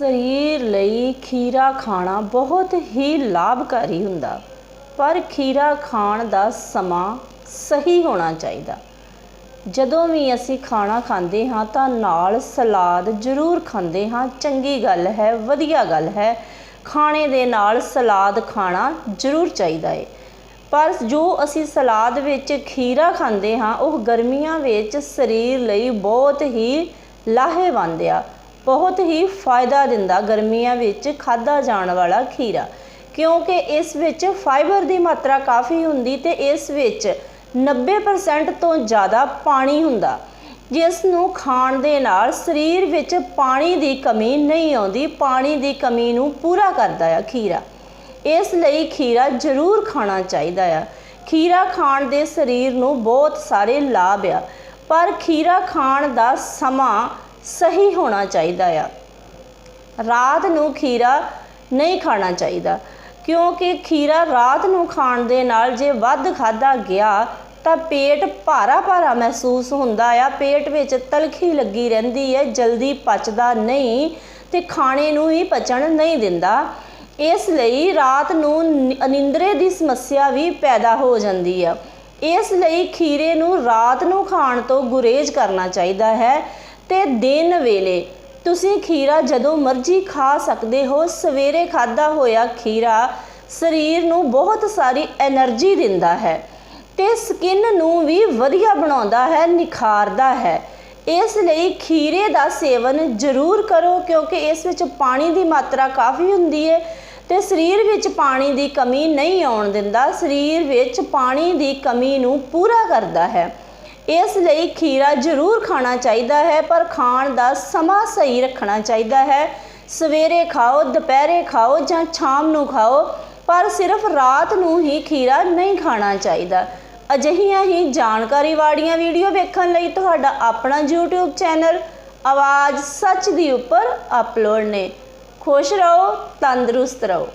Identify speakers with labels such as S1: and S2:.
S1: ਸਰੀਰ ਲਈ ਖੀਰਾ ਖਾਣਾ ਬਹੁਤ ਹੀ ਲਾਭਕਾਰੀ ਹੁੰਦਾ। ਪਰ ਖੀਰਾ ਖਾਣ ਦਾ ਸਮਾਂ ਸਹੀ ਹੋਣਾ ਚਾਹੀਦਾ। ਜਦੋਂ ਵੀ ਅਸੀਂ ਖਾਣਾ ਖਾਂਦੇ ਹਾਂ ਤਾਂ ਨਾਲ ਸਲਾਦ ਜ਼ਰੂਰ ਖਾਂਦੇ ਹਾਂ। ਚੰਗੀ ਗੱਲ ਹੈ, ਵਧੀਆ ਗੱਲ ਹੈ। ਖਾਣੇ ਦੇ ਨਾਲ ਸਲਾਦ ਖਾਣਾ ਜ਼ਰੂਰ ਚਾਹੀਦਾ ਹੈ ਪਰ ਜੋ ਅਸੀਂ ਸਲਾਦ ਵਿੱਚ ਖੀਰਾ ਖਾਂਦੇ ਹਾਂ, ਉਹ ਗਰਮੀਆਂ ਵਿੱਚ ਸਰੀਰ ਲਈ ਬਹੁਤ ਹੀ ਲਾਹੇਵੰਦ ਆ। ਬਹੁਤ ਹੀ ਫਾਇਦਾ ਦਿੰਦਾ ਗਰਮੀਆਂ ਵਿੱਚ ਖਾਦਾ ਜਾਣ ਵਾਲਾ ਖੀਰਾ। ਕਿਉਂਕਿ ਇਸ ਵਿੱਚ ਫਾਈਬਰ ਦੀ ਮਾਤਰਾ ਕਾਫੀ ਹੁੰਦੀ ਤੇ ਇਸ ਵਿੱਚ 90% ਤੋਂ ਜ਼ਿਆਦਾ ਪਾਣੀ ਹੁੰਦਾ। ਜਿਸ ਨੂੰ ਖਾਣ ਦੇ ਨਾਲ ਸਰੀਰ ਵਿੱਚ ਪਾਣੀ ਦੀ ਕਮੀ ਨਹੀਂ ਆਉਂਦੀ, ਪਾਣੀ ਦੀ ਕਮੀ ਨੂੰ ਪੂਰਾ ਕਰਦਾ ਆ ਖੀਰਾ। ਇਸ ਲਈ ਖੀਰਾ ਜ਼ਰੂਰ ਖਾਣਾ ਚਾਹੀਦਾ ਆ। ਖੀਰਾ ਖਾਣ ਦੇ ਸਰੀਰ ਨੂੰ ਬਹੁਤ ਸਾਰੇ ਲਾਭ ਆ। ਪਰ ਖੀਰਾ ਖਾਣ ਦਾ ਸਮਾਂ ਸਹੀ ਹੋਣਾ ਚਾਹੀਦਾ ਆ। ਰਾਤ ਨੂੰ ਖੀਰਾ ਨਹੀਂ ਖਾਣਾ ਚਾਹੀਦਾ, ਕਿਉਂਕਿ ਖੀਰਾ ਰਾਤ ਨੂੰ ਖਾਣ ਦੇ ਨਾਲ ਜੇ ਵੱਧ ਖਾਦਾ ਗਿਆ, ਤਾਂ ਪੇਟ ਭਾਰਾ ਭਾਰਾ ਮਹਿਸੂਸ ਹੁੰਦਾ ਆ। ਪੇਟ ਵਿੱਚ ਤਲਖੀ ਲੱਗੀ ਰਹਿੰਦੀ ਹੈ ਜਲਦੀ ਪਚਦਾ ਨਹੀਂ ਤੇ ਖਾਣੇ ਨੂੰ ਹੀ ਪਚਣ ਨਹੀਂ ਦਿੰਦਾ। ਇਸ ਲਈ ਰਾਤ ਨੂੰ, ਅਨਿੰਦਰੇ ਦੀ ਸਮੱਸਿਆ ਵੀ ਪੈਦਾ ਹੋ ਜਾਂਦੀ ਆ। ਇਸ ਲਈ ਖੀਰੇ ਨੂੰ ਰਾਤ ਨੂੰ ਖਾਣ ਤੋਂ ਗੁਰੇਜ਼ ਕਰਨਾ ਚਾਹੀਦਾ ਹੈ। ਤੇ ਦਿਨ ਵੇਲੇ। ਤੁਸੀਂ ਖੀਰਾ ਜਦੋਂ ਮਰਜ਼ੀ ਖਾ ਸਕਦੇ ਹੋ, ਸਵੇਰੇ ਖਾਦਾ ਹੋਇਆ ਖੀਰਾ ਸਰੀਰ ਨੂੰ ਬਹੁਤ ਸਾਰੀ એનર્ਜੀ ਦਿੰਦਾ ਹੈ ਤੇ ਸਕਿਨ ਨੂੰ ਵੀ ਵਧੀਆ ਬਣਾਉਂਦਾ ਹੈ, ਨਿਖਾਰਦਾ ਹੈ। ਇਸ ਲਈ ਖੀਰੇ ਦਾ ਸੇਵਨ ਜ਼ਰੂਰ ਕਰੋ, ਕਿਉਂਕਿ ਇਸ ਵਿੱਚ ਪਾਣੀ ਦੀ ਮਾਤਰਾ ਕਾਫੀ ਹੁੰਦੀ ਹੈ ਤੇ ਸਰੀਰ ਵਿੱਚ ਪਾਣੀ ਦੀ ਕਮੀ ਨਹੀਂ ਆਉਣ ਦਿੰਦਾ। ਸਰੀਰ ਵਿੱਚ ਪਾਣੀ ਦੀ ਕਮੀ ਨੂੰ ਪੂਰਾ ਕਰਦਾ ਹੈ। ਇਸ ਲਈ ਖੀਰਾ ਜ਼ਰੂਰ ਖਾਣਾ ਚਾਹੀਦਾ ਹੈ, ਪਰ ਖਾਣ ਦਾ ਸਮਾਂ ਸਹੀ ਰੱਖਣਾ ਚਾਹੀਦਾ ਹੈ। ਸਵੇਰੇ ਖਾਓ, ਦੁਪਹਿਰੇ ਖਾਓ ਜਾਂ ਸ਼ਾਮ ਨੂੰ ਖਾਓ, ਪਰ ਸਿਰਫ ਰਾਤ ਨੂੰ ਹੀ ਖੀਰਾ ਨਹੀਂ ਖਾਣਾ ਚਾਹੀਦਾ। ਅਜਿਹੀਆਂ ਹੀ ਜਾਣਕਾਰੀ ਵਾਲੀਆਂ ਵੀਡੀਓ ਵੇਖਣ ਲਈ ਤੁਹਾਡਾ ਆਪਣਾ YouTube ਚੈਨਲ ਆਵਾਜ਼ ਸੱਚ ਦੀ ਉੱਪਰ ਅਪਲੋਡ ਨੇ। ਖੁਸ਼ ਰਹੋ, ਤੰਦਰੁਸਤ ਰਹੋ।